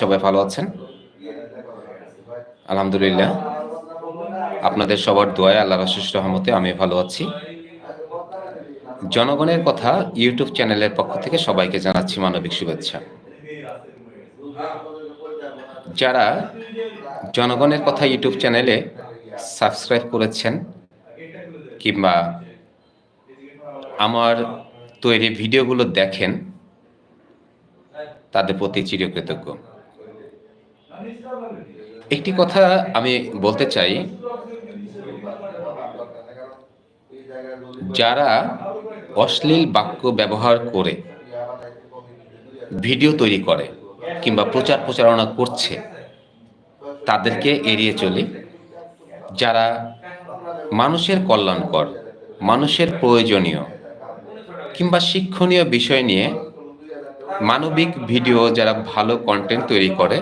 সবাই ভালো আছেন? আলহামদুলিল্লাহ। আপনাদের সবার দোয়ায় আল্লাহ রশিস রহমতে আমি ভালো আছি। জনগণের কথা ইউটিউব চ্যানেলের পক্ষ থেকে সবাইকে জানাচ্ছি মানবিক শুভেচ্ছা। যারা জনগণের কথা ইউটিউব চ্যানেলে সাবস্ক্রাইব করেছেন কিংবা আমার তৈরি ভিডিওগুলো দেখেন, তাদের প্রতি চিরকৃতজ্ঞ। একটি কথা আমি বলতে চাই। যারা অশ্লীল বাক্য ব্যবহার করে ভিডিও তৈরি করে কিংবা প্রচার প্রচারণা করছে, তাদেরকে এড়িয়ে চলি। যারা মানুষের কল্যাণকর, মানুষের প্রয়োজনীয় কিংবা শিক্ষণীয় বিষয় নিয়ে মানবিক ভিডিও যারা ভালো কন্টেন্ট তৈরি করে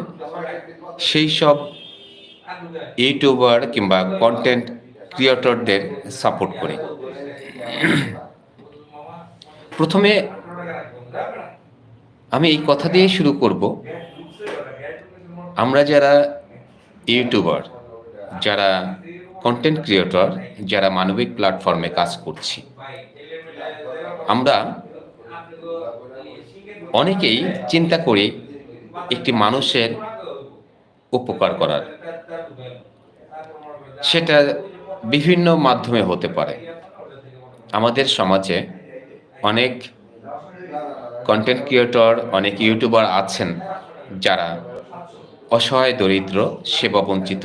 সেই সব ইউটিউবার কিংবা কন্টেন্ট ক্রিয়েটরদের সাপোর্ট করি। প্রথমে আমি এই কথা দিয়ে শুরু করব। আমরা যারা ইউটিউবার যারা কন্টেন্ট ক্রিয়েটর যারা মানবিক প্ল্যাটফর্মে কাজ করছি, আমরা অনেকেই চিন্তা করি একটি মানুষের উপকার করার। সেটা বিভিন্ন মাধ্যমে হতে পারে। আমাদের সমাজে অনেক কন্টেন্ট ক্রিয়েটর অনেক ইউটিউবার আছেন যারা অসহায়, দরিদ্র, সেবাবঞ্চিত,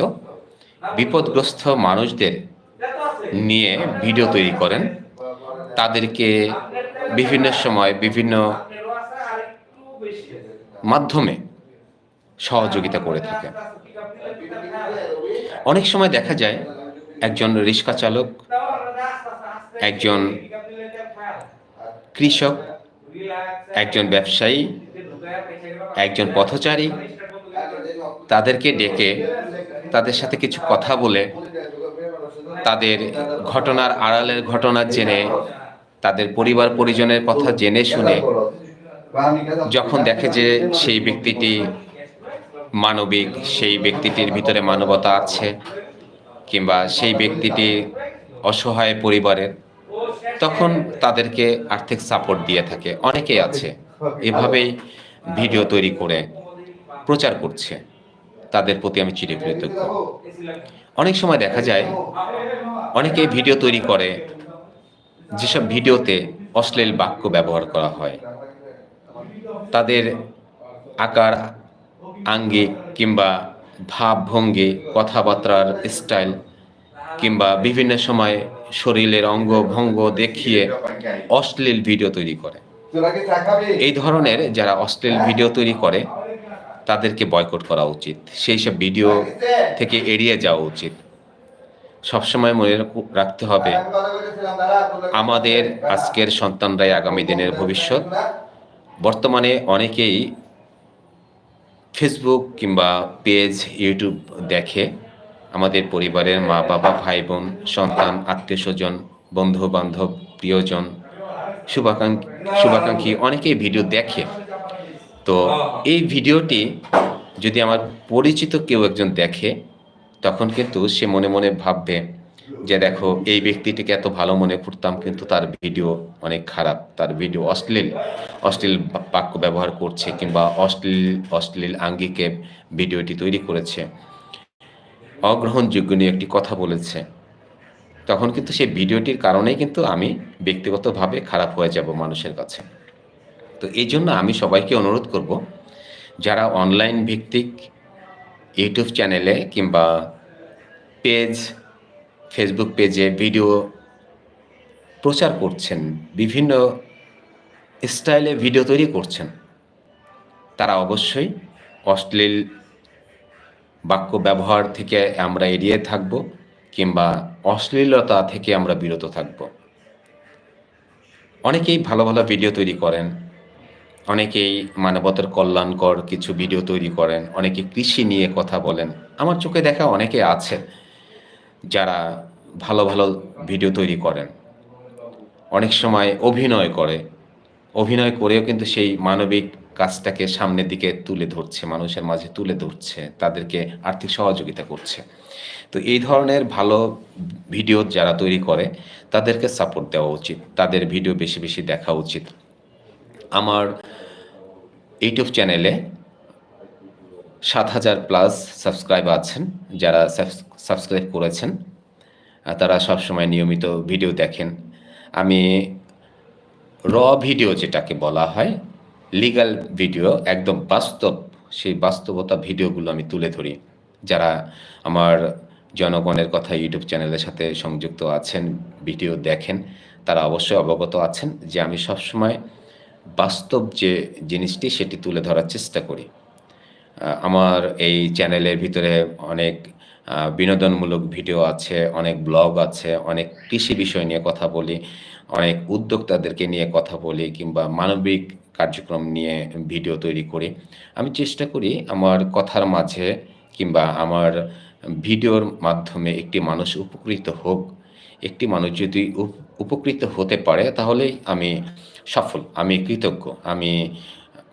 বিপদগ্রস্ত মানুষদের নিয়ে ভিডিও তৈরি করেন। তাদেরকে বিভিন্ন সময় বিভিন্ন মাধ্যমে সহযোগিতা করে থাকে। অনেক সময় দেখা যায়, একজন রিক্সা চালক, একজন কৃষক, একজন ব্যবসায়ী, একজন পথচারী, তাদেরকে ডেকে তাদের সাথে কিছু কথা বলে, তাদের ঘটনার আড়ালের ঘটনা জেনে, তাদের পরিবার পরিজনের কথা জেনে শুনে, যখন দেখে যে সেই ব্যক্তিটি মানবিক সেই ব্যক্তিটির ভিতরে মানবতা আছে কিংবা সেই ব্যক্তিটি অসহায় পরিবারের, তখন তাদেরকে আর্থিক সাপোর্ট দিয়ে থাকে। অনেকেই আছে, এভাবেই ভিডিও তৈরি করে প্রচার করছে। তাদের প্রতি আমি চিরকৃতজ্ঞ অনেক সময় দেখা যায়, অনেকে ভিডিও তৈরি করে, যেসব ভিডিওতে অশ্লীল বাক্য ব্যবহার করা হয়, তাদের আকার আঙ্গিক কিংবা ভাবভঙ্গি কথাবার্তার স্টাইল কিংবা বিভিন্ন সময় শরীরের অঙ্গ ভঙ্গ দেখিয়ে অশ্লীল ভিডিও তৈরি করে। এই ধরনের যারা অশ্লীল ভিডিও তৈরি করে, তাদেরকে বয়কট করা উচিত। সেই সব ভিডিও থেকে এড়িয়ে যাওয়া উচিত। সবসময় মনে রাখতে হবে, আমাদের আজকের সন্তানরাই আগামী দিনের ভবিষ্যৎ। বর্তমানে অনেকেই ফেসবুক কিংবা পেজ ইউটিউব দেখে আমাদের পরিবারের মা, বাবা, ভাই, বোন, সন্তান, আত্মীয় স্বজন বন্ধু বান্ধব প্রিয়জন শুভাকাঙ্ক্ষী শুভাকাঙ্ক্ষী অনেকেই ভিডিও দেখে। তো এই ভিডিওটি যদি আমার পরিচিত কেউ একজন দেখে, তখন কিন্তু সে মনে মনে ভাববে যে দেখো, এই ব্যক্তিটিকে এত ভালো মনে করতাম, কিন্তু তার ভিডিও অনেক খারাপ। তার ভিডিও অশ্লীল অশ্লীল বাক্য ব্যবহার করছে কিংবা অশ্লীল অশ্লীল আঙ্গিকে ভিডিওটি তৈরি করেছে। অগ্রহণযোগ্য নিয়ে একটি কথা বলেছে। তখন কিন্তু সেই ভিডিওটির কারণেই কিন্তু আমি ব্যক্তিগতভাবে খারাপ হয়ে যাব মানুষের কাছে। তো এই জন্য আমি সবাইকে অনুরোধ করব, যারা অনলাইন ভিত্তিক ইউটিউব চ্যানেলে কিংবা পেজ ফেসবুক পেজে ভিডিও প্রচার করছেন, বিভিন্ন স্টাইলে ভিডিও তৈরি করছেন। তারা অবশ্যই অশ্লীল বাক্য ব্যবহার থেকে আমরা এড়িয়ে থাকব কিংবা অশ্লীলতা থেকে আমরা বিরত থাকব। অনেকেই ভালো ভালো ভিডিও তৈরি করেন, অনেকেই মানবতার কল্যাণকর কিছু ভিডিও তৈরি করেন, অনেকে কৃষি নিয়ে কথা বলেন। আমার চোখে দেখা অনেকে আছে যারা ভালো ভালো ভিডিও তৈরি করেন। অনেক সময় অভিনয় করে। অভিনয় করেও কিন্তু সেই মানবিক কাজটাকে সামনের দিকে তুলে ধরছে, মানুষের মাঝে তুলে ধরছে, তাদেরকে আর্থিক সহযোগিতা করছে। তো এই ধরনের ভালো ভিডিও যারা তৈরি করে, তাদেরকে সাপোর্ট দেওয়া উচিত, তাদের ভিডিও বেশি বেশি দেখা উচিত। আমার ইউটিউব চ্যানেলে সাত হাজার প্লাস সাবস্ক্রাইব আছেন, যারা সাবস্ক্রাইব করেছেন। তারা সবসময় নিয়মিত ভিডিও দেখেন। আমি র ভিডিও যেটাকে বলা হয় লিগ্যাল ভিডিও একদম বাস্তব, সেই বাস্তবতা ভিডিওগুলো আমি তুলে ধরি। যারা আমার জনগণের কথা ইউটিউব চ্যানেলের সাথে সংযুক্ত আছেন, ভিডিও দেখেন, তারা অবশ্যই অবগত আছেন যে আমি সবসময় বাস্তব যে জিনিসটি সেটি তুলে ধরার চেষ্টা করি। আমার এই চ্যানেলের ভিতরে অনেক বিনোদনমূলক ভিডিও আছে, অনেক ব্লগ আছে, অনেক কৃষি বিষয় নিয়ে কথা বলি, অনেক উদ্যোক্তাদেরকে নিয়ে কথা বলি কিংবা মানবিক কার্যক্রম নিয়ে ভিডিও তৈরি করি। আমি চেষ্টা করি আমার কথার মাঝে কিংবা আমার ভিডিওর মাধ্যমে একটি মানুষ উপকৃত হোক। একটি মানুষ যদি উপ- উপকৃত হতে পারে তাহলেই আমি সফল, আমি কৃতজ্ঞ, আমি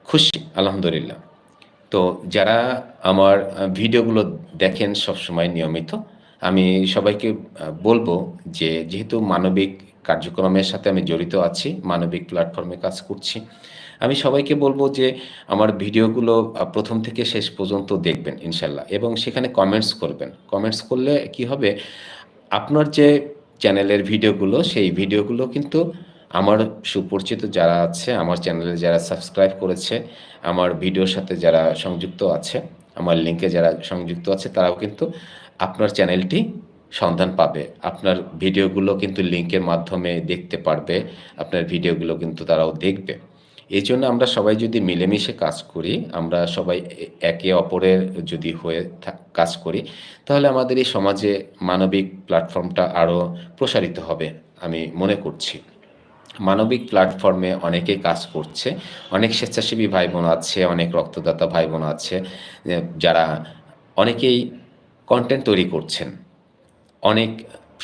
খুশি, আলহামদুলিল্লাহ। তো যারা আমার ভিডিওগুলো দেখেন সবসময় নিয়মিত, আমি সবাইকে বলব যে যেহেতু মানবিক কার্যক্রমের সাথে আমি জড়িত আছি, মানবিক প্ল্যাটফর্মে কাজ করছি, আমি সবাইকে বলব যে আমার ভিডিওগুলো প্রথম থেকে শেষ পর্যন্ত দেখবেন, ইনশাল্লাহ। এবং সেখানে কমেন্টস করবেন। কমেন্টস করলে কি হবে? আপনার যে চ্যানেলের ভিডিওগুলো, সেই ভিডিওগুলো কিন্তু আমার সুপরিচিত যারা আছে, আমার চ্যানেলে যারা সাবস্ক্রাইব করেছে, আমার ভিডিওর সাথে যারা সংযুক্ত আছে, আমার লিঙ্কে যারা সংযুক্ত আছে, তারাও কিন্তু আপনার চ্যানেলটি সন্ধান পাবে। আপনার ভিডিওগুলো কিন্তু লিঙ্কের মাধ্যমে দেখতে পারবে, আপনার ভিডিওগুলো কিন্তু তারাও দেখবে। এই জন্য আমরা সবাই যদি মিলেমিশে কাজ করি, আমরা সবাই একে অপরের যদি হয়ে কাজ করি, তাহলে আমাদের এই সমাজে মানবিক প্ল্যাটফর্মটা আরও প্রসারিত হবে, আমি মনে করছি। মানবিক প্ল্যাটফর্মে অনেকেই কাজ করছে। অনেক স্বেচ্ছাসেবী ভাই বোন আছে, অনেক রক্তদাতা ভাই বোন আছে যারা অনেকেই কন্টেন্ট তৈরি করছেন। অনেক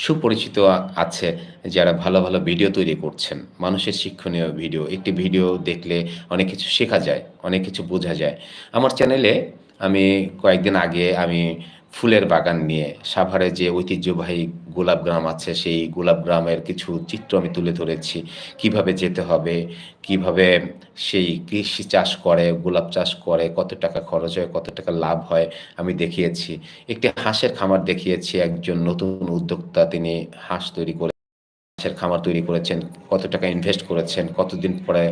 সুপরিচিত আছে যারা ভালো ভালো ভিডিও তৈরি করছেন। মানুষের শিক্ষণীয় ভিডিও একটি ভিডিও দেখলে অনেক কিছু শেখা যায়, অনেক কিছু বোঝা যায়। আমার চ্যানেলে আমি কয়েকদিন আগে আমি ফুলের বাগান নিয়ে সাভারে যে ঐতিহ্যবাহী গোলাপ গ্রাম আছে, সেই গোলাপ গ্রামের কিছু চিত্র আমি তুলে ধরেছি। কীভাবে যেতে হবে, কীভাবে সেই কৃষি চাষ করে, গোলাপ চাষ করে, কত টাকা খরচ হয়, কত টাকা লাভ হয়, আমি দেখিয়েছি। একটি হাঁসের খামার দেখিয়েছি, একজন নতুন উদ্যোক্তা, তিনি হাঁস তৈরি করে হাঁসের খামার তৈরি করেছেন, কত টাকা ইনভেস্ট করেছেন, কতদিন পরে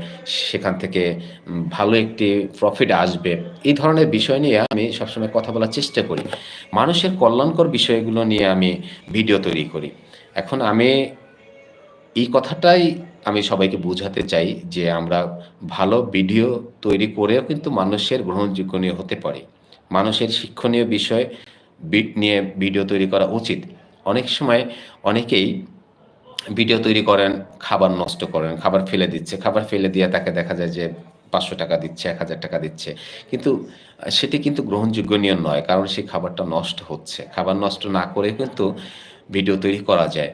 সেখান থেকে ভালো একটি প্রফিট আসবে। এই ধরনের বিষয় নিয়ে আমি সবসময় কথা বলার চেষ্টা করি। মানুষের কল্যাণকর বিষয়গুলো নিয়ে আমি ভিডিও তৈরি করি। এখন আমি এই কথাটাই আমি সবাইকে বোঝাতে চাই যে আমরা ভালো ভিডিও তৈরি করেও কিন্তু মানুষের গ্রহণযোগ্য নিয়ে হতে পারি। মানুষের শিক্ষণীয় বিষয় নিয়ে ভিডিও তৈরি করা উচিত। অনেক সময় অনেকেই ভিডিও তৈরি করেন, খাবার নষ্ট করেন, খাবার ফেলে দিচ্ছে। খাবার ফেলে দিয়ে তাকে দেখা যায় যে পাঁচশো টাকা দিচ্ছে, এক হাজার টাকা দিচ্ছে। কিন্তু, সেটি কিন্তু গ্রহণযোগ্য নিয়ম নয়, কারণ সেই খাবারটা নষ্ট হচ্ছে। খাবার নষ্ট না করে কিন্তু ভিডিও তৈরি করা যায়।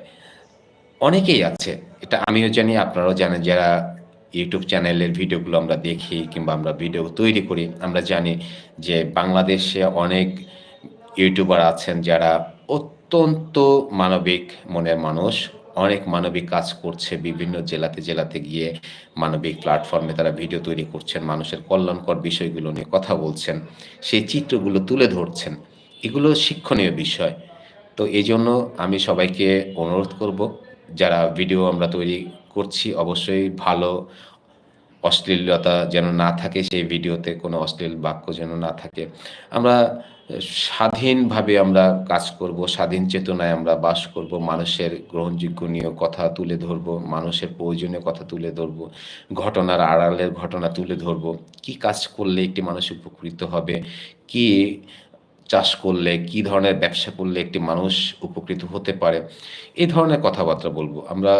অনেকেই আছে, এটা আমিও জানি, আপনারাও জানেন, যারা ইউটিউব চ্যানেলের ভিডিওগুলো আমরা দেখি কিংবা আমরা ভিডিও তৈরি করি, আমরা জানি যে বাংলাদেশে অনেক ইউটিউবার আছেন যারা অত্যন্ত মানবিক মনের মানুষ অনেক মানবিক কাজ করছে বিভিন্ন জেলাতে জেলাতে গিয়ে মানবিক প্ল্যাটফর্মে তারা ভিডিও তৈরি করছেন, মানুষের কল্যাণকর বিষয়গুলো নিয়ে কথা বলছেন, সেই চিত্রগুলো তুলে ধরছেন। এগুলো শিক্ষণীয় বিষয়। তো এই জন্য আমি সবাইকে অনুরোধ করব, যারা ভিডিও আমরা তৈরি করছি অবশ্যই ভালো, অশ্লীলতা যেন না থাকে, সেই ভিডিওতে কোনো অশ্লীল বাক্য যেন না থাকে। আমরা স্বাধীনভাবে আমরা কাজ করব, স্বাধীন চেতনায় আমরা বাস করব, মানুষের গ্রহণযোগ্য নিয়ে কথা তুলে ধরব, মানুষের প্রয়োজনীয় কথা তুলে ধরব, ঘটনার আড়ালের ঘটনা তুলে ধরব। কি কাজ করলে একটি মানুষ উপকৃত হবে? কি চাষ করলে, কি ধরনের ব্যবসা করলে একটি মানুষ উপকৃত হতে পারে? এই ধরনের কথাবার্তা বলব। আমরা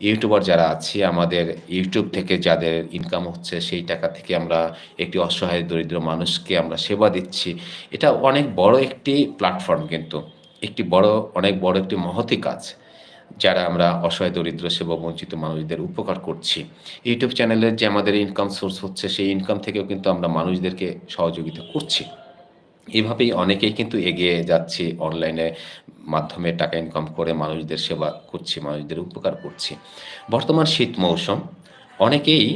ইউটিউবার যারা আছি, আমাদের ইউটিউব থেকে যাদের ইনকাম হচ্ছে, সেই টাকা থেকে আমরা একটি অসহায় দরিদ্র মানুষকে আমরা সেবা দিচ্ছি। এটা অনেক বড় একটি প্ল্যাটফর্ম কিন্তু। একটি বড়, অনেক বড় একটি মহতি কাজ, যারা আমরা অসহায়, দরিদ্র সেবা বঞ্চিত মানুষদের উপকার করছি। ইউটিউব চ্যানেলের যে আমাদের ইনকাম সোর্স হচ্ছে, সেই ইনকাম থেকেও কিন্তু আমরা মানুষদেরকে সহযোগিতা করছি। এভাবেই অনেকেই কিন্তু এগিয়ে যাচ্ছে অনলাইনে মাধ্যমে টাকা ইনকাম করে মানুষদের সেবা করছি, মানুষদের উপকার করছি। বর্তমান শীত মৌসুম, অনেকেই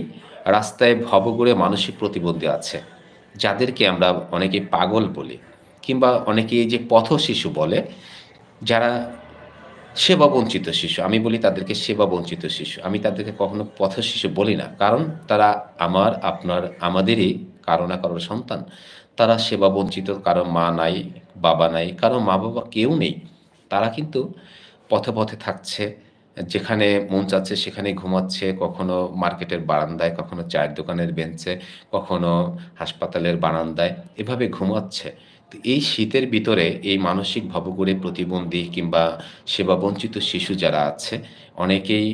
রাস্তায় ভবঘুরে মানসিক প্রতিবন্ধী আছে, যাদেরকে আমরা অনেকেই পাগল বলি কিংবা অনেকেই যে পথ শিশু বলে, যারা সেবা বঞ্চিত শিশু, আমি বলি তাদেরকে সেবা বঞ্চিত শিশু, আমি তাদেরকে কখনো পথ শিশু বলি না, কারণ তারা আমার, আপনার, আমাদেরই কারও না কারোর সন্তান। তারা সেবা বঞ্চিত, কারও মা নাই, বাবা নাই, কারও মা বাবা কেউ নেই। তারা কিন্তু পথে পথে থাকছে। যেখানে মন চাচ্ছে সেখানে ঘুমাচ্ছে, কখনো মার্কেটের বারান্দায়, কখনো চায়ের দোকানের বেঞ্চে, কখনো হাসপাতালের বারান্দায় এভাবে ঘুমাচ্ছে। তো এই শীতের ভিতরে এই মানসিক ভবঘুরে প্রতিবন্ধী কিংবা সেবাবঞ্চিত শিশু যারা আছে, অনেকেই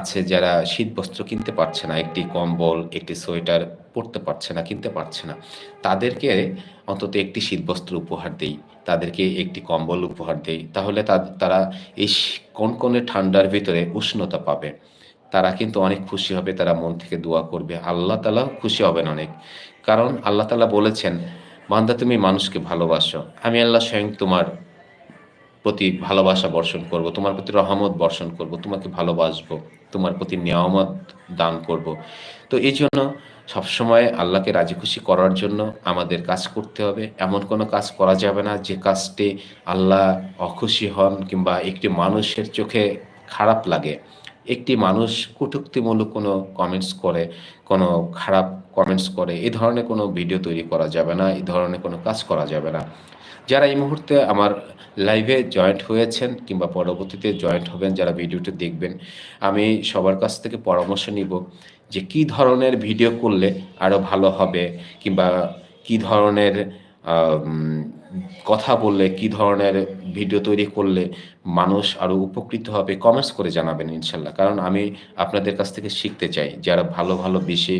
আছে যারা শীত বস্ত্র কিনতে পারছে না, একটি কম্বল, একটি সোয়েটার পরতে পারছে না, কিনতে পারছে না। তাদেরকে অন্তত একটি শীতবস্ত্র উপহার দেই। তাদেরকে একটি কম্বল উপহার দেই, তাহলে তারা এই কনকনে ঠান্ডার ভিতরে উষ্ণতা পাবে। তারা কিন্তু অনেক খুশি হবে, তারা মন থেকে দোয়া করবে। আল্লাহ তালা খুশি হবেন অনেক। কারণ আল্লাহ তালা বলেছেন, বান্দা তুমি মানুষকে ভালোবাসো। আমি আল্লাহ স্বয়ং তোমার প্রতি ভালোবাসা বর্ষণ করব, তোমার প্রতি রহমত বর্ষণ করব, তোমাকে ভালোবাসবো, তোমার প্রতি নিয়ামত দান করব। তো এই জন্য সবসময় আল্লাহকে রাজি খুশি করার জন্য আমাদের কাজ করতে হবে। এমন কোনো কাজ করা যাবে না যে কাজটি আল্লাহ অখুশি হন কিংবা একটি মানুষের চোখে খারাপ লাগে। একটি মানুষ কটুক্তিমূলক কোনো কমেন্টস করে, কোনো খারাপ কমেন্টস করে এই ধরনের কোনো ভিডিও তৈরি করা যাবে না এই ধরনের কোনো কাজ করা যাবে না। যারা এই মুহূর্তে আমার লাইভে জয়েন্ট হয়েছেন কিংবা পরবর্তীতে জয়েন্ট হবেন, যারা ভিডিওটি দেখবেন, আমি সবার কাছ থেকে পরামর্শ নিব যে কি ধরনের ভিডিও করলে আরও ভালো হবে কিংবা কি ধরনের কথা বললে, কি ধরনের ভিডিও তৈরি করলে মানুষ আরও উপকৃত হবে কমেন্টস করে জানাবেন ইনশাল্লাহ। কারণ আমি আপনাদের কাছ থেকে শিখতে চাই, যারা ভালো ভালো, বেশি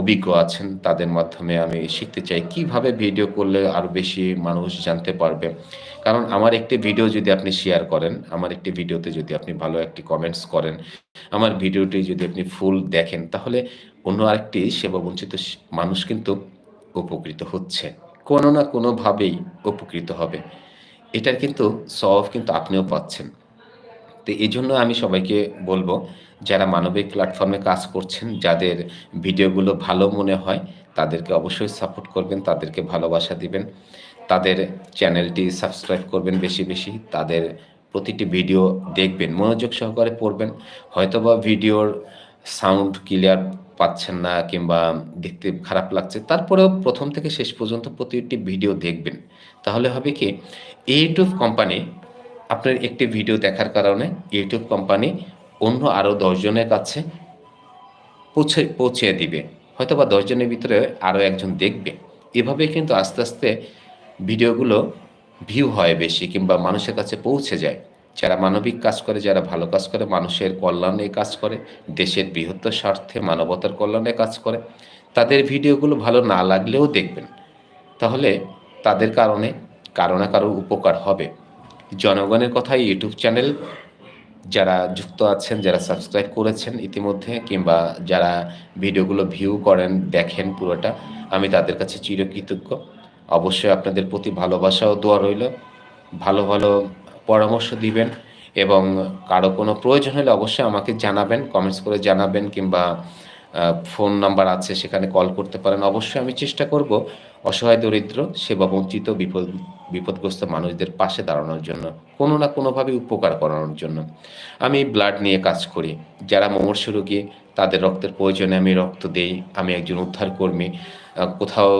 অভিজ্ঞ আছেন, তাদের মাধ্যমে আমি শিখতে চাই কীভাবে ভিডিও করলে আরও বেশি মানুষ জানতে পারবে। কারণ আমার একটি ভিডিও যদি আপনি শেয়ার করেন, আমার একটি ভিডিওতে যদি আপনি ভালো একটি কমেন্টস করেন, আমার ভিডিওটি যদি আপনি ফুল দেখেন, তাহলে অন্য আরেকটি সেবা বঞ্চিত মানুষ কিন্তু উপকৃত হচ্ছে। কোনো না কোনোভাবেই উপকৃত হবে। এটার কিন্তু সব কিন্তু আপনিও পাচ্ছেন। তো এই জন্য আমি সবাইকে বলব, যারা মানবিক প্ল্যাটফর্মে কাজ করছেন, যাদের ভিডিওগুলো ভালো মনে হয়, তাদেরকে অবশ্যই সাপোর্ট করবেন, তাদেরকে ভালোবাসা দিবেন। তাদের চ্যানেলটি সাবস্ক্রাইব করবেন বেশি বেশি, তাদের প্রতিটি ভিডিও দেখবেন, মনোযোগ সহকারে পড়বেন। হয়তোবা ভিডিওর সাউন্ড ক্লিয়ার পাচ্ছেন না কিংবা দেখতে খারাপ লাগছে, তারপরেও প্রথম থেকে শেষ পর্যন্ত প্রতিটি ভিডিও দেখবেন। তাহলে হবে কি ইউটিউব কোম্পানি আপনার একটি ভিডিও দেখার কারণে ইউটিউব কোম্পানি অন্য আরও দশজনের কাছে পৌঁছে পৌঁছে দিবে। হয়তো বা দশজনের ভিতরে আরও একজন দেখবে। এভাবে কিন্তু আস্তে আস্তে ভিডিওগুলো ভিউ হয় বেশি কিংবা মানুষের কাছে পৌঁছে যায়। যারা মানবিক কাজ করে, যারা ভালো কাজ করে, মানুষের কল্যাণে কাজ করে, দেশের বৃহত্তর স্বার্থে, মানবতার কল্যাণে কাজ করে, তাদের ভিডিওগুলো ভালো না লাগলেও দেখবেন। তাহলে তাদের কারণে কারও না কারও উপকার হবে। জনগণের কথাই ইউটিউব চ্যানেল। যারা যুক্ত আছেন, যারা সাবস্ক্রাইব করেছেন ইতিমধ্যে, কিংবা যারা ভিডিওগুলো ভিউ করেন, দেখেন পুরোটা, আমি তাদের কাছে চিরকৃতজ্ঞ। অবশ্যই আপনাদের প্রতি ভালোবাসা ও দোয়া রইল। ভালো ভালো পরামর্শ দিবেন এবং কারও কোনো প্রয়োজন হলে অবশ্যই আমাকে জানাবেন কমেন্টস করে জানাবেন কিংবা ফোন নাম্বার আছে সেখানে কল করতে পারেন। অবশ্যই আমি চেষ্টা করব অসহায় দরিদ্র, সেবা বঞ্চিত, বিপদ, বিপদগ্রস্ত মানুষদের পাশে দাঁড়ানোর জন্য, কোনো না কোনোভাবে উপকার করানোর জন্য আমি ব্লাড নিয়ে কাজ করি। যারা মুমূর্ষ রোগী, তাদের রক্তের প্রয়োজনে আমি রক্ত দেই, আমি একজন উদ্ধার কর্মী কোথাও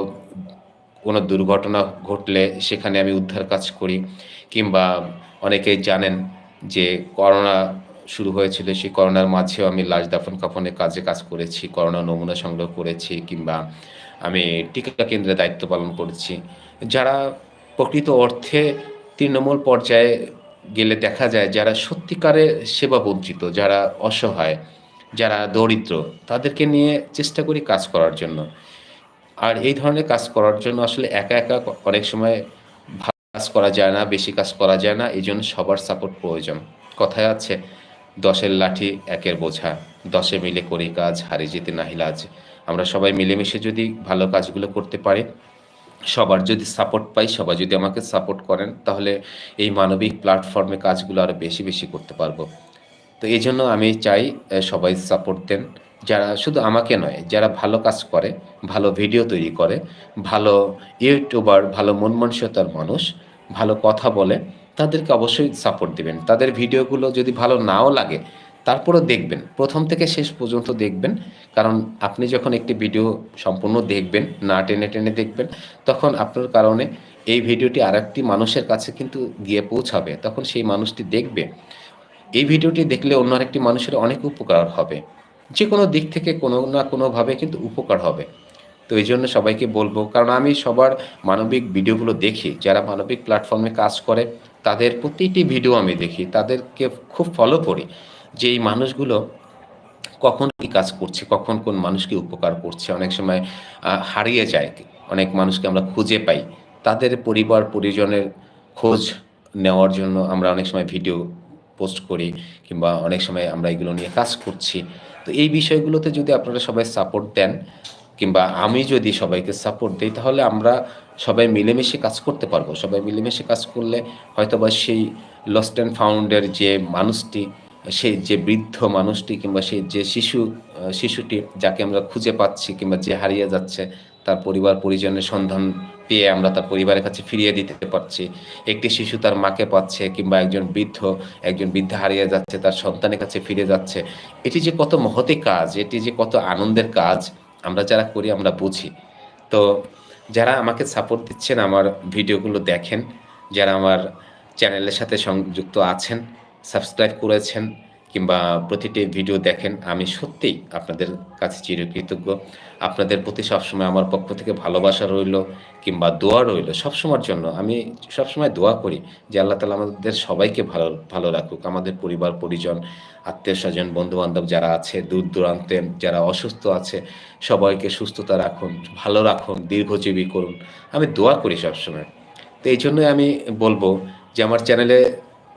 কোনো দুর্ঘটনা ঘটলে সেখানে আমি উদ্ধার কাজ করি কিংবা অনেকেই জানেন যে করোনা শুরু হয়েছিল, সেই করোনার মাঝেও আমি লাশ দাফন কাফনের কাজে কাজ করেছি, করোনা নমুনা সংগ্রহ করেছি কিংবা আমি টিকা কেন্দ্রে দায়িত্ব পালন করেছি। যারা প্রকৃত অর্থে তৃণমূল পর্যায়ে গেলে দেখা যায় যারা সত্যিকারে সেবা বঞ্চিত, যারা অসহায়, যারা দরিদ্র, তাদেরকে নিয়ে চেষ্টা করি কাজ করার জন্য। আর এই ধরনের কাজ করার জন্য আসলে একা একা অনেক সময় কাজ করা যায় না, বেশি কাজ করা যায় না এই জন্য সবার সাপোর্ট প্রয়োজন। কথায় আছে, দশের লাঠি একের বোঝা, দশে মিলে করি কাজ, হারে যেতে নাহিলাজ আমরা সবাই মিলেমিশে যদি ভালো কাজগুলো করতে পারি, সবার যদি সাপোর্ট পাই, সবাই যদি আমাকে সাপোর্ট করেন, তাহলে এই মানবিক প্ল্যাটফর্মে কাজগুলো আরও বেশি বেশি করতে পারব। তো এই জন্য আমি চাই সবাই সাপোর্ট দেন। যারা শুধু আমাকে নয়, যারা ভালো কাজ করে, ভালো ভিডিও তৈরি করে, ভালো ইউটিউবার ভালো মন মানসিকতার মানুষ, ভালো কথা বলে, তাদেরকে অবশ্যই সাপোর্ট দিবেন। তাদের ভিডিওগুলো যদি ভালো নাও লাগে, তারপরেও দেখবেন। প্রথম থেকে শেষ পর্যন্ত দেখবেন। কারণ আপনি যখন একটি ভিডিও সম্পূর্ণ দেখবেন, না টেনে টেনে দেখবেন, তখন আপনার কারণে এই ভিডিওটি আরেকটি মানুষের কাছে কিন্তু গিয়ে পৌঁছাবে। তখন সেই মানুষটি দেখবে। এই ভিডিওটি দেখলে অন্য আরেকটি মানুষের অনেক উপকার হবে। যে কোনো দিক থেকে কোনো না কোনোভাবে কিন্তু উপকার হবে। তো এই জন্য সবাইকে বলব, কারণ আমি সবার মানবিক ভিডিওগুলো দেখি, যারা মানবিক প্ল্যাটফর্মে কাজ করে, তাদের প্রতিটি ভিডিও আমি দেখি, তাদেরকে খুব ফলো করি যে এই মানুষগুলো কখন কি কাজ করছে, কখন কোন মানুষকে উপকার করছে। অনেক সময় হারিয়ে যায়, অনেক মানুষকে আমরা খুঁজে পাই। তাদের পরিবার, পরিজনের খোঁজ নেওয়ার জন্য আমরা অনেক সময় ভিডিও পোস্ট করি, কিংবা অনেক সময় আমরা এগুলো নিয়ে কাজ করছি। তো এই বিষয়গুলোতে যদি আপনারা সবাই সাপোর্ট দেন, কিংবা আমি যদি সবাইকে সাপোর্ট দিই, তাহলে আমরা সবাই মিলেমিশে কাজ করতে পারব। সবাই মিলেমিশে কাজ করলে হয়তোবা সেই লস্ট অ্যান্ড ফাউন্ডের যে মানুষটি সেই যে বৃদ্ধ মানুষটি, কিংবা সেই যে শিশু, শিশুটি, যাকে আমরা খুঁজে পাচ্ছি, কিংবা যে হারিয়ে যাচ্ছে, তার পরিবার পরিজনের সন্ধান পেয়ে আমরা তার পরিবারের কাছে ফিরিয়ে দিতে পারছি। একটি শিশু তার মাকে পাচ্ছে কিংবা একজন বৃদ্ধ, একজন বৃদ্ধা হারিয়ে যাচ্ছে, তার সন্তানের কাছে ফিরে যাচ্ছে। এটি যে কত মহতি কাজ, এটি যে কত আনন্দের কাজ, আমরা যারা করি আমরা বুঝি। তো যারা আমাকে সাপোর্ট দিচ্ছেন, আমার ভিডিওগুলো দেখেন, যারা আমার চ্যানেলের সাথে সংযুক্ত আছেন সাবস্ক্রাইব করেছেন কিংবা প্রতিটি ভিডিও দেখেন, আমি সত্যিই আপনাদের কাছে চিরকৃতজ্ঞ। আপনাদের প্রতি সবসময় আমার পক্ষ থেকে ভালোবাসা রইল কিংবা দোয়া রইল সবসময়ের জন্য। আমি সবসময় দোয়া করি যে আল্লাহ তালা আমাদের সবাইকে ভালো ভালো রাখুক। আমাদের পরিবার, পরিজন, আত্মীয় স্বজন বন্ধু বান্ধব যারা আছে, দূর দূরান্তে যারা অসুস্থ আছে, সবাইকে সুস্থতা রাখুন, ভালো রাখুন, দীর্ঘজীবী করুন। আমি দোয়া করি সবসময়। তো এই জন্যই আমি বলব যে আমার চ্যানেলে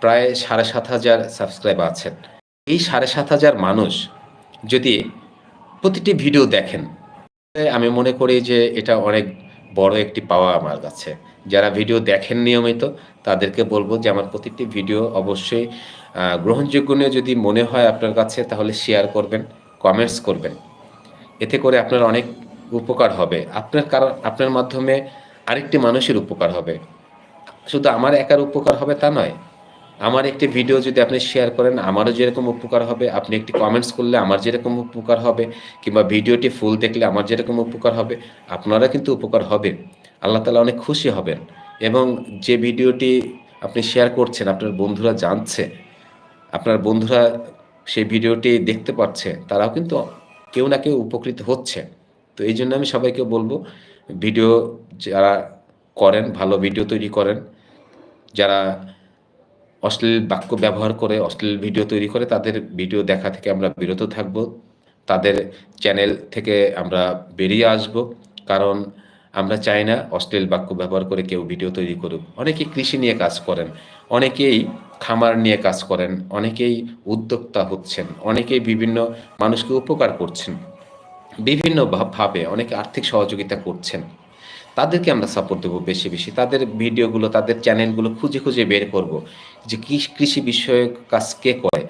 প্রায় সাড়ে সাত হাজার সাবস্ক্রাইব আছেন। এই সাড়ে সাত হাজার মানুষ যদি প্রতিটি ভিডিও দেখেন, আমি মনে করি যে এটা অনেক বড় একটি পাওয়া আমার কাছে। যারা ভিডিও দেখেন নিয়মিত, তাদেরকে বলব যে আমার প্রতিটি ভিডিও অবশ্যই গ্রহণযোগ্য নিয়ে যদি মনে হয় আপনার কাছে, তাহলে শেয়ার করবেন কমেন্টস করবেন। এতে করে আপনার অনেক উপকার হবে। আপনার কারণ, আপনার মাধ্যমে আরেকটি মানুষের উপকার হবে। শুধু আমার একার উপকার হবে তা নয় আমার একটি ভিডিও যদি আপনি শেয়ার করেন, আমারও যেরকম উপকার হবে, আপনি একটি কমেন্টস করলে আমার যেরকম উপকার হবে, কিংবা ভিডিওটি ফুল দেখলে আমার যেরকম উপকার হবে আপনারা কিন্তু উপকার হবে। আল্লাহ তালা অনেক খুশি হবেন। এবং যে ভিডিওটি আপনি শেয়ার করছেন, আপনার বন্ধুরা জানছে, আপনার বন্ধুরা সেই ভিডিওটি দেখতে পাচ্ছে, তারাও কিন্তু কেউ না কেউ উপকৃত হচ্ছে। তো এই জন্য আমি সবাইকে বলব ভিডিও যারা করেন, ভালো ভিডিও তৈরি করেন, যারা অশ্লীল বাক্য ব্যবহার করে, অশ্লীল ভিডিও তৈরি করে তাদের ভিডিও দেখা থেকে আমরা বিরত থাকব। তাদের চ্যানেল থেকে আমরা বেরিয়ে আসব কারণ আমরা চাই না অশ্লীল বাক্য ব্যবহার করে কেউ ভিডিও তৈরি করুক। অনেকে কৃষি নিয়ে কাজ করেন, অনেকেই খামার নিয়ে কাজ করেন, অনেকেই উদ্যোক্তা হচ্ছেন, অনেকেই বিভিন্ন মানুষকে উপকার করছেন, বিভিন্ন ভাবে অনেকে আর্থিক সহযোগিতা করছেন। তাদেরকে আমরা সাপোর্ট দেবো বেশি বেশি। তাদের ভিডিওগুলো, তাদের চ্যানেলগুলো খুঁজে খুঁজে বের করব যে কি কৃষি বিষয়ক কাজ কে করে,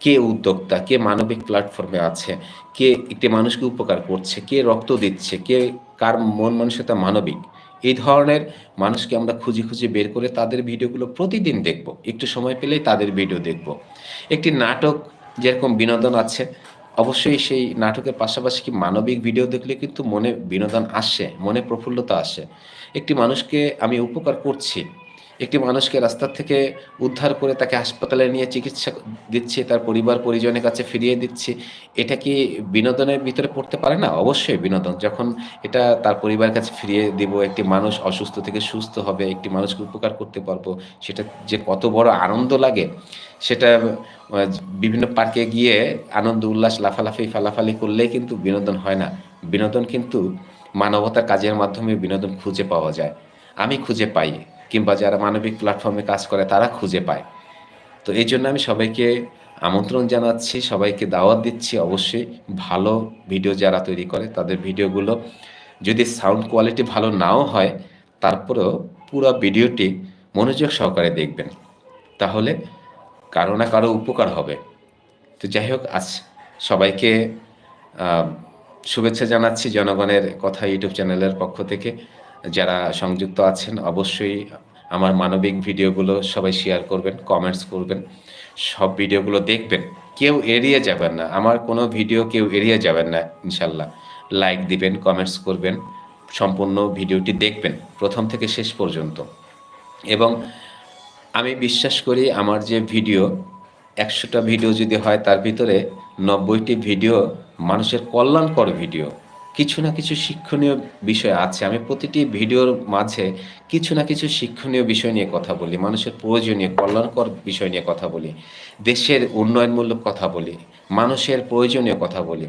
কে উদ্যোক্তা, কে মানবিক প্ল্যাটফর্মে আছে, কে একটি মানুষকে উপকার করছে, কে রক্ত দিচ্ছে, কে কার মন মানসিকতা মানবিক। এই ধরনের মানুষকে আমরা খুঁজে খুঁজে বের করে তাদের ভিডিওগুলো প্রতিদিন দেখব। একটু সময় পেলেই তাদের ভিডিও দেখব। একটি নাটক যেরকম বিনোদন আছে অবশ্যই সেই নাটকের পাশাপাশি কি মানবিক ভিডিও দেখলে কিন্তু মনে বিনোদন আসে, মনে প্রফুল্লতা আসে। একটি মানুষকে আমি উপকার করছি। একটি মানুষকে রাস্তার থেকে উদ্ধার করে তাকে হাসপাতালে নিয়ে চিকিৎসা দিচ্ছে, তার পরিবার পরিজনের কাছে ফিরিয়ে দিচ্ছে। এটা কি বিনোদনের ভিতরে পড়তে পারে না? অবশ্যই বিনোদন। যখন এটা তার পরিবারের কাছে ফিরিয়ে দিব, একটি মানুষ অসুস্থ থেকে সুস্থ হবে, একটি মানুষকে উপকার করতে পারব, সেটা যে কত বড় আনন্দ লাগে, সেটা বিভিন্ন পার্কে গিয়ে আনন্দ, উল্লাস, লাফালাফি, ফালাফালি করলেই কিন্তু বিনোদন হয় না। বিনোদন কিন্তু মানবতার কাজের মাধ্যমে বিনোদন খুঁজে পাওয়া যায়। আমি খুঁজে পাই। কিংবা যারা মানবিক প্ল্যাটফর্মে কাজ করে, তারা খুঁজে পায়। তো এই জন্য আমি সবাইকে আমন্ত্রণ জানাচ্ছি, সবাইকে দাওয়াত দিচ্ছি অবশ্যই। ভালো ভিডিও যারা তৈরি করে, তাদের ভিডিওগুলো যদি সাউন্ড কোয়ালিটি ভালো নাও হয়, তারপরেও পুরো ভিডিওটি মনোযোগ সহকারে দেখবেন। তাহলে কারও না কারও উপকার হবে। তো যাই হোক, আজ সবাইকে শুভেচ্ছা জানাচ্ছি জনগণের কথা ইউটিউব চ্যানেলের পক্ষ থেকে। যারা সংযুক্ত আছেন, অবশ্যই আমার মানবিক ভিডিওগুলো সবাই শেয়ার করবেন কমেন্টস করবেন। সব ভিডিওগুলো দেখবেন। কেউ এড়িয়ে যাবেন না। আমার কোনো ভিডিও কেউ এড়িয়ে যাবেন না, ইনশাল্লাহ। লাইক দিবেন কমেন্টস করবেন, সম্পূর্ণ ভিডিওটি দেখবেন, প্রথম থেকে শেষ পর্যন্ত। এবং আমি বিশ্বাস করি আমার যে ভিডিও, একশোটা ভিডিও যদি হয়, তার ভিতরে নব্বইটি ভিডিও মানুষের কল্যাণকর ভিডিও। কিছু না কিছু শিক্ষণীয় বিষয় আছে। আমি প্রতিটি ভিডিওর মাঝে কিছু না কিছু শিক্ষণীয় বিষয় নিয়ে কথা বলি, মানুষের প্রয়োজনীয় কল্যাণকর বিষয় নিয়ে কথা বলি, দেশের উন্নয়নমূলক কথা বলি, মানুষের প্রয়োজনীয় কথা বলি।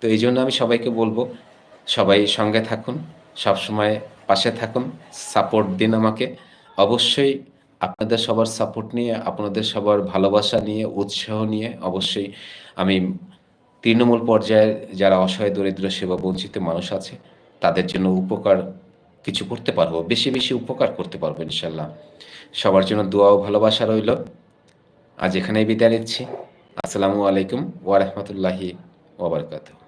তো এই জন্য আমি সবাইকে বলব, সবাই সঙ্গে থাকুন, সবসময় পাশে থাকুন, সাপোর্ট দিন আমাকে। অবশ্যই আপনাদের সবার সাপোর্ট নিয়ে, আপনাদের সবার ভালোবাসা নিয়ে, উৎসাহ নিয়ে অবশ্যই আমি তৃণমূল পর্যায়ে যারা অসহায়, দরিদ্র, সেবা বঞ্চিত মানুষ আছে, তাদের জন্য উপকার কিছু করতে পারব, বেশি বেশি উপকার করতে পারব ইনশাল্লাহ। সবার জন্য দোয়া ও ভালোবাসা রইল। আজ এখানেই বিদায় নিচ্ছি। আসসালামু আলাইকুম ওয়া রাহমাতুল্লাহি ওয়া বারাকাতুহু।